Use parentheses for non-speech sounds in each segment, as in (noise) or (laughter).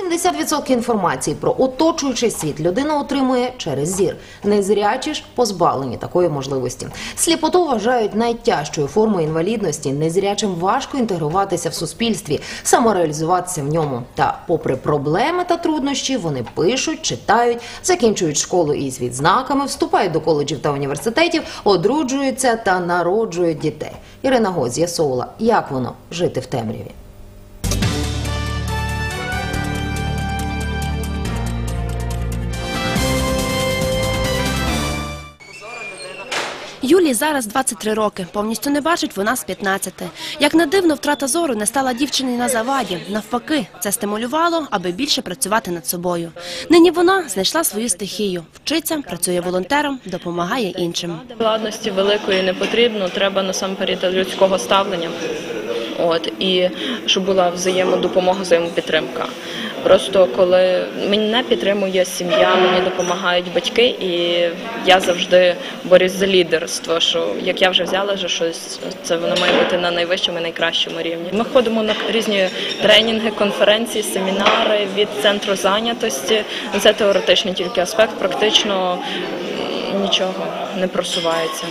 80% інформації про оточуючий світ людина отримує через зір. Незрячі ж позбавлені такої можливості. Сліпоту вважають найтяжчою формою інвалідності. Незрячим важко інтегруватися в суспільстві, самореалізуватися в ньому. Та, попри проблеми та труднощі, вони пишуть, читають, закінчують школу із відзнаками, вступають до коледжів та університетів, одружуються та народжують дітей. Ірина Го з'ясовувала, як воно жити в темряві. Юлії зараз 23 роки. Повністю не бачить вона з 15. Як не дивно, втрата зору не стала дівчині на заваді. Навпаки, це стимулювало, аби більше працювати над собою. Нині вона знайшла свою стихію, вчиться, працює волонтером, допомагає іншим. Ладності великої не потрібно, треба насамперед людського ставлення. От і щоб була взаємодопомога, взаємопідтримка. Просто коли мене підтримує сім'я, мені допомагають батьки, і я завжди борюсь за лідерство. Що як я вже взяла вже щось, це воно має бути на найвищому і найкращому рівні. Ми ходимо на різні тренінги, конференції, семінари від центру зайнятості. Це теоретичний тільки аспект, практично нічого не просувається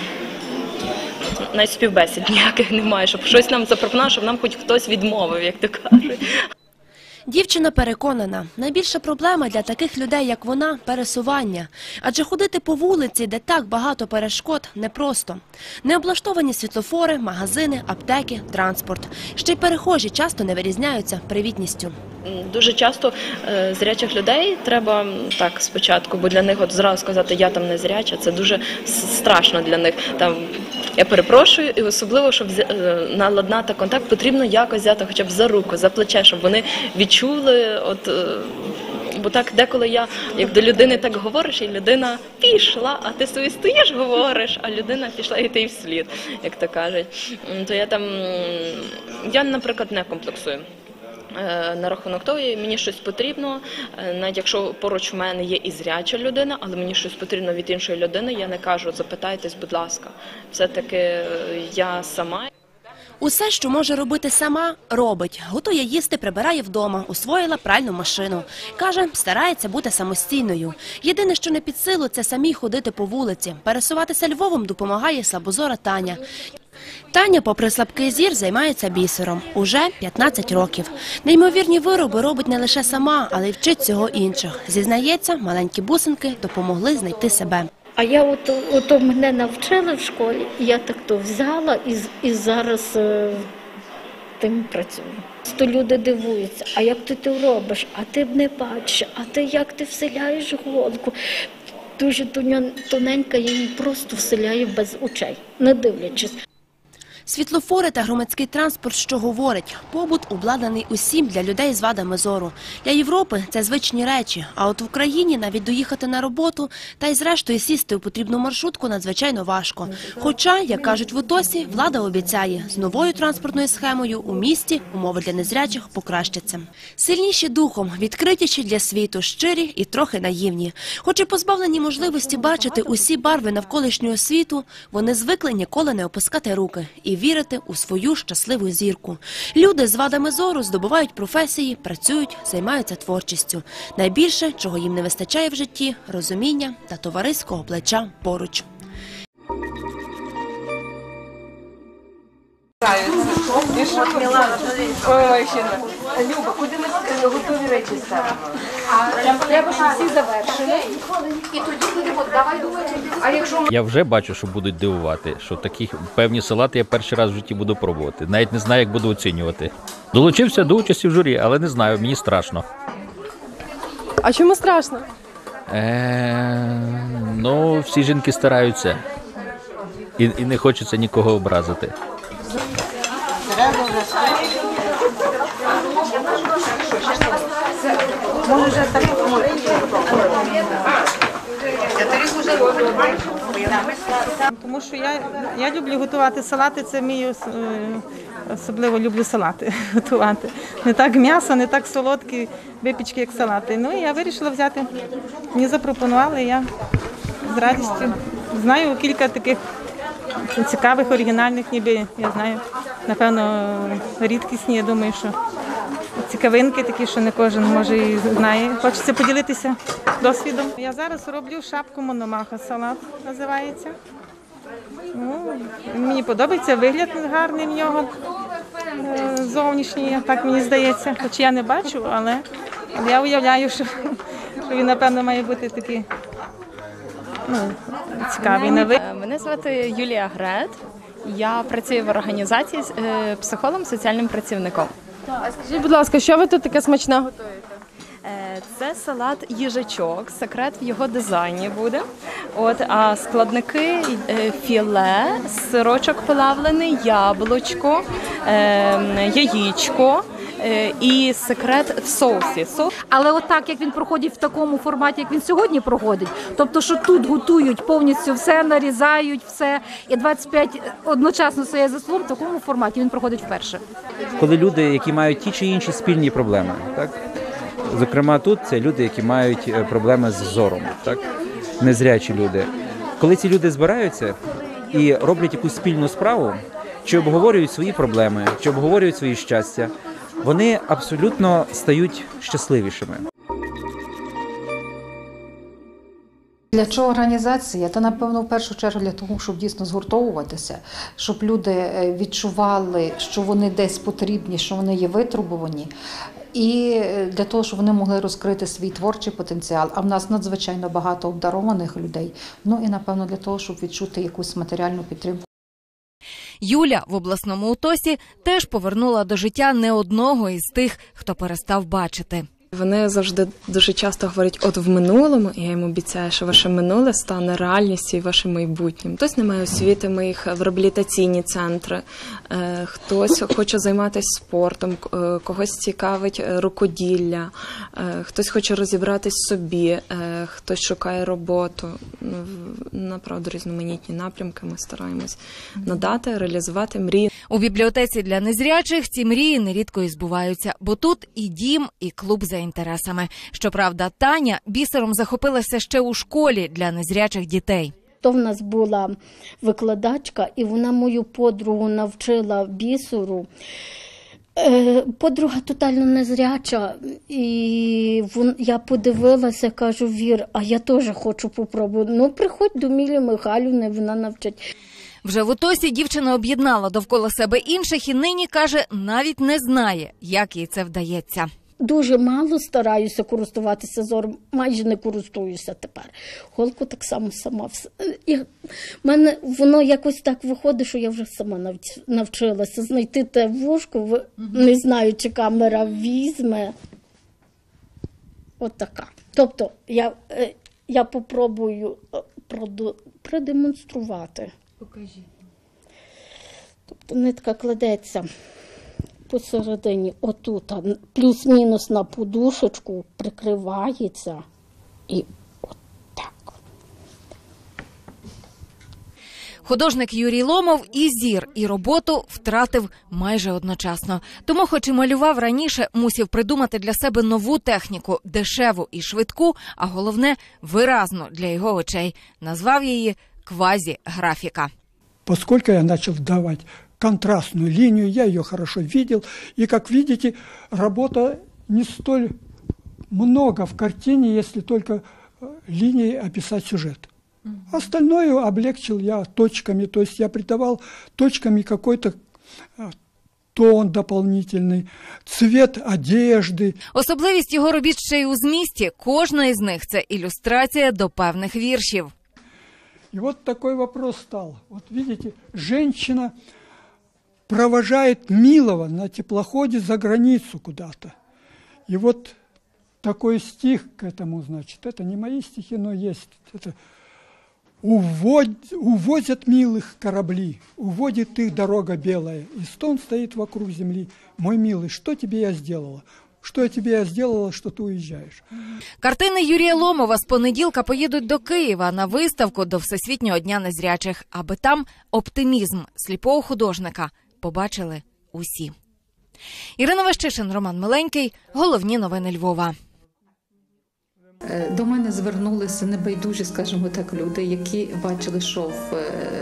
навіть співбесід ніяких немає, щоб щось нам запропонував, щоб нам хоч хтось відмовив, як то кажуть. Дівчина переконана, найбільша проблема для таких людей, як вона, пересування. Адже ходити по вулиці, де так багато перешкод, непросто. Необлаштовані світлофори, магазини, аптеки, транспорт. Ще й перехожі часто не вирізняються привітністю. Дуже часто е, зрячих людей треба так спочатку, бо для них от зразу сказати я там не зряча, це дуже страшно для них. Там я перепрошую, і особливо, щоб е, наладнати контакт, потрібно якось взяти хоча б за руку, за плече, щоб вони відчули. От е, бо так деколи я як до людини так говориш, і людина пішла, а ти собі стоїш, говориш, а людина пішла і ти вслід, як то кажуть. То я там я, наприклад, не комплексую. Е, На рахунок того, мені щось потрібно, е, навіть якщо поруч в мене є і зряча людина, але мені щось потрібно від іншої людини, я не кажу, запитайтесь, будь ласка. Все-таки е, я сама. Усе, що може робити сама, робить. Готує їсти, прибирає вдома, освоїла пральну машину. Каже, старається бути самостійною. Єдине, що не під силу, це самій ходити по вулиці. Пересуватися Львовом допомагає слабозора Таня. Таня, попри слабкий зір, займається бісером уже 15 років. Неймовірні вироби робить не лише сама, але й вчить цього інших. Зізнається, маленькі бусинки допомогли знайти себе. А я от, от мене навчили в школі, і я так то взяла і, і зараз е, тим працюю. То люди дивуються, а як ти ти робиш? А ти б не бачиш, а ти як ти вселяєш голку? Дуже тоненька, я її просто вселяю без очей, не дивлячись. Світлофори та громадський транспорт, що говорить, побут обладнаний усім для людей з вадами зору. Для Європи це звичні речі. А от в Україні навіть доїхати на роботу та й зрештою сісти у потрібну маршрутку надзвичайно важко. Хоча, як кажуть в УТОСі, влада обіцяє, з новою транспортною схемою у місті умови для незрячих покращаться. Сильніші духом, відкритіші для світу, щирі і трохи наївні. Хоч і позбавлені можливості бачити усі барви навколишнього світу, вони звикли ніколи не опускати руки і вірити у свою щасливу зірку. Люди з вадами зору здобувають професії, працюють, займаються творчістю. Найбільше, чого їм не вистачає в житті, розуміння та товариського плеча поруч. Ой, ще не. Люба, куди ми готові речі ставимо? Треба, щоб всі завершили. І тоді будемо, давай думати. А якщо Я вже бачу, що будуть дивувати, що такі певні салати я перший раз в житті буду пробувати. Навіть не знаю, як буду оцінювати. Долучився до участі в журі, але не знаю, мені страшно. А чому страшно? Е, ну, всі жінки стараються. І, і не хочеться нікого образити. Тому що я, я люблю готувати салати, це мій е, особливо люблю салати (laughs) готувати. Не так м'ясо, не так солодкі випічки, як салати. Ну і я вирішила взяти. Мені запропонували, я з радістю знаю кілька таких цікавих, оригінальних, ніби я знаю, напевно, рідкісні. Я думаю, що цікавинки, такі, що не кожен може і знає. Хочеться поділитися досвідом. Я зараз роблю шапку мономаха, салат називається. Ну, мені подобається вигляд гарний в нього е, зовнішній, так мені здається. Хоч я не бачу, але, я уявляю, що, що він, напевно, має бути такий ну, цікавий на вигляд. Е, Мене звати Юлія Грет. Я працюю в організації з е, психологом, соціальним працівником. А скажіть, будь ласка, що ви тут таке смачне готуєте? Е, Це салат їжачок, секрет в його дизайні буде. От, а складники е, філе, сирочок плавлений, яблучко, е, яєчко і секрет в соусі. Соус Але от як він проходить в такому форматі, як він сьогодні проходить, тобто, що тут готують повністю все, нарізають все, і 25 одночасно стоять за столом, в такому форматі він проходить вперше. коли люди, які мають ті чи інші спільні проблеми, так зокрема тут це люди, які мають е, проблеми з зором, так незрячі люди. Коли ці люди збираються і роблять якусь спільну справу, чи обговорюють свої проблеми, чи обговорюють свої щастя, вони абсолютно стають щасливішими. Для чого організація? Та напевно в першу чергу для того, щоб дійсно згуртовуватися, щоб люди е, відчували, що вони десь потрібні, що вони є витребувані, і е, для того, щоб вони могли розкрити свій творчий потенціал. А в нас надзвичайно багато обдарованих людей. Ну і напевно для того, щоб відчути якусь матеріальну підтримку. Юля в обласному УТОСі теж повернула до життя не одного із тих, хто перестав бачити. Вони завжди дуже часто говорять, от в минулому, я їм обіцяю, що ваше минуле стане реальністю і вашим майбутнім. Хтось не має освіти, ми їх в реабілітаційні центри, е, хтось хоче займатися спортом, е, когось цікавить е, рукоділля, хтось хоче розібратись собі, хтось шукає роботу. Ну, направду різноманітні напрямки ми стараємось надати, реалізувати мрії. У бібліотеці для незрячих ці мрії нерідко і збуваються, бо тут і дім, і клуб за інтересами. Щоправда, Таня бісером захопилася ще у школі для незрячих дітей. То в нас була викладачка, і вона мою подругу навчила бісеру. Е, Подруга тотально незряча, і я подивилася, кажу, Вір, а я теж хочу попробувати. Ну, приходь до Мілі Михайлівни, вона навчить. Вже в УТОСі дівчина об'єднала довкола себе інших і нині каже, навіть не знає, як їй це вдається. Дуже мало стараюся користуватися зором, майже не користуюся тепер. Голку так само сама. Я, мене воно якось так виходить, що я вже сама навчилася знайти те вушко. Не знаю, чи камера візьме. От така. Тобто я, е, я попробую е, продемонструвати. Покажіть. Тобто нитка кладеться посередині, отут, плюс-мінус на подушечку, прикривається і отак. Художник Юрій Ломов і зір, і роботу втратив майже одночасно. Тому, хоч і малював раніше, мусів придумати для себе нову техніку, дешеву і швидку, а головне виразну для його очей. Назвав її квазі-графіка. Поскольку я начал давать контрастную линию, я ее хорошо видел. И, как видите, работа не столь много в картине, если только э, линией описать сюжет. Остальное облегчил я точками, то есть я придавал точками какой-то э, тон дополнительный, цвет одежды. Особливість його робіт ще й у змісті. Кожна із них це ілюстрація до певних віршів. И вот такой вопрос стал. Вот видите, женщина провожает милого на теплоходе за границу куда-то. И вот такой стих к этому, значит, это не мои стихи, но есть. Это «Увод- увозят милых корабли, уводит их дорога белая, и стон стоит вокруг земли. Мой милый, что тебе я сделала? Что я тебе я сделала, что ты уезжаешь? Картини Юрія Ломова з понеділка поїдуть до Києва на виставку до Всесвітнього дня незрячих, аби там оптимізм сліпого художника побачили усі. Ірина Ващишин, Роман Миленький. Головні новини Львова. Е, До мене звернулися небайдужі, скажімо так, люди, які бачили, що в е,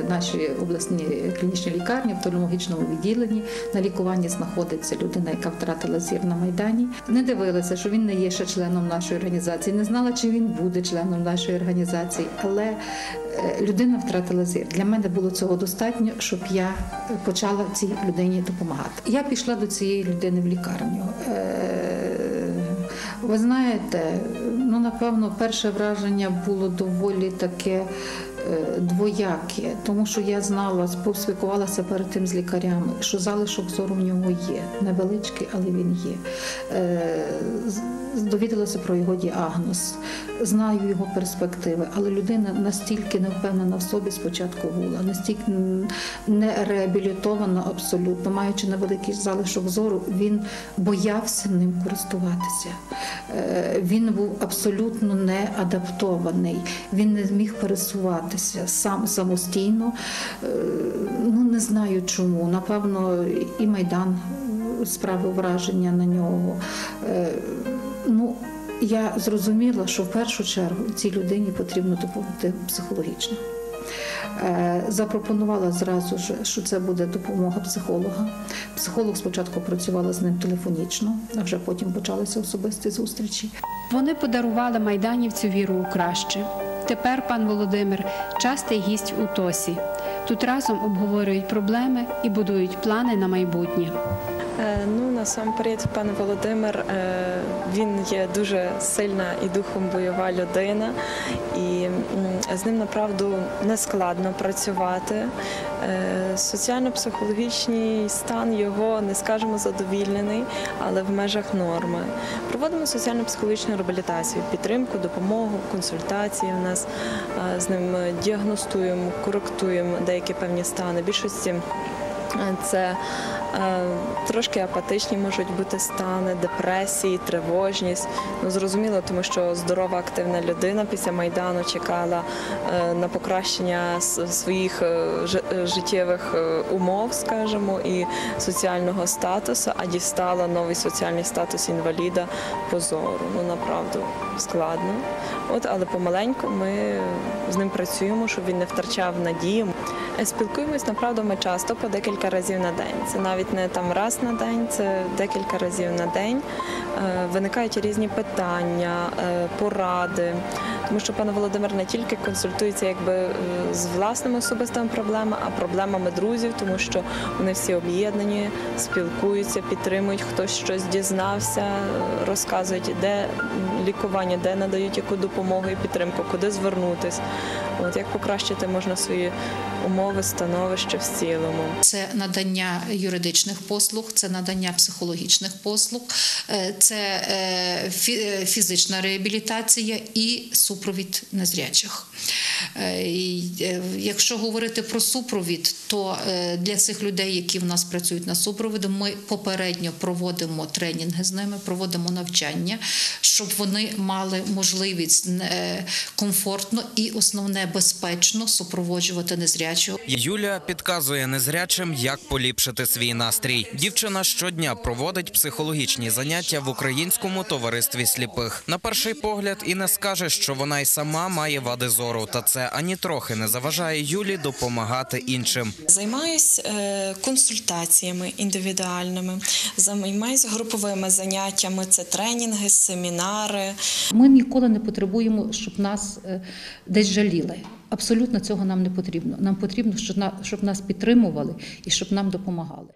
нашій обласній клінічній лікарні, в травматологічному відділенні на лікуванні знаходиться людина, яка втратила зір на майдані. Не дивилися, що він не є ще членом нашої організації, не знала, чи він буде членом нашої організації, але е, людина втратила зір. Для мене було цього достатньо, щоб я почала цій людині допомагати. Я пішла до цієї людини в лікарню. Ви знаєте, напевно, перше враження було доволі таке двояке, тому що я знала, поспілкувалася перед тим з лікарями, що залишок зору в нього є. Невеличкий, але він є. Е, Довідалася про його діагноз, знаю його перспективи, але людина настільки не впевнена в собі спочатку була, настільки не реабілітована абсолютно, маючи невеликий залишок зору, він боявся ним користуватися. Е, Він був абсолютно не адаптований, він не зміг пересуватися сам самостійно. Е, Ну не знаю чому. Напевно, і майдан справив враження на нього. Е, Ну, я зрозуміла, що в першу чергу цій людині потрібно допомогти психологічно. Е, Запропонувала зразу що це буде допомога психолога. Психолог спочатку працювала з ним телефонічно, а вже потім почалися особисті зустрічі. Вони подарували майданівцю віру у краще. Тепер пан Володимир частий гість у Тосі. Тут разом обговорюють проблеми і будують плани на майбутнє. Е, Ну, насамперед, пан Володимир, е, він є дуже сильна і духом бойова людина, і з ним направду не складно працювати. Е, Соціально-психологічний стан його не скажемо задовільнений, але в межах норми. Проводимо соціально-психологічну реабілітацію, підтримку, допомогу, консультації. У нас е, з ним діагностуємо, коректуємо деякі певні стани. Більшості це е, трошки апатичні можуть бути стани, депресії, тривожність. Ну зрозуміло, тому що здорова активна людина після майдану чекала е, на покращення своїх е, е, життєвих е, умов, скажімо, і соціального статусу, а дістала новий соціальний статус інваліда по зору. Ну направду складно. От, але помаленьку ми з ним працюємо, щоб він не втрачав надію. Спілкуємось направду ми часто по декілька разів на день. Це навіть не там раз на день, це декілька разів на день. Е, Виникають різні питання, е, поради. Тому що пан Володимир не тільки консультується якби е, з власними особистими проблемами, а проблемами друзів, тому що вони всі об'єднані, спілкуються, підтримують, хтось щось дізнався, розказують, де лікування, де надають яку допомогу і підтримку, куди звернутись. От як покращити можна свої умови, становище в цілому. Це надання юридичних послуг, це надання психологічних послуг, е, це е, фізична реабілітація і супровід незрячих. Е, е, Якщо говорити про супровід, то е, для цих людей, які в нас працюють на супроводу, ми попередньо проводимо тренінги з ними, проводимо навчання, щоб вони мали можливість комфортно і основне безпечно супроводжувати незрячого. Юлія підказує незрячим, як поліпшити свій настрій. Дівчина щодня проводить психологічні заняття в українському товаристві сліпих. На перший погляд і не скаже, що вона й сама має вади зору, та це ані трохи не заважає Юлі допомагати іншим. Займаюсь е, консультаціями індивідуальними, займаюсь груповими заняттями. Це тренінги, семінари. Ми ніколи не потребуємо, щоб нас е, десь жаліли. Абсолютно цього нам не потрібно. Нам потрібно, щоб на- щоб нас підтримували і щоб нам допомагали.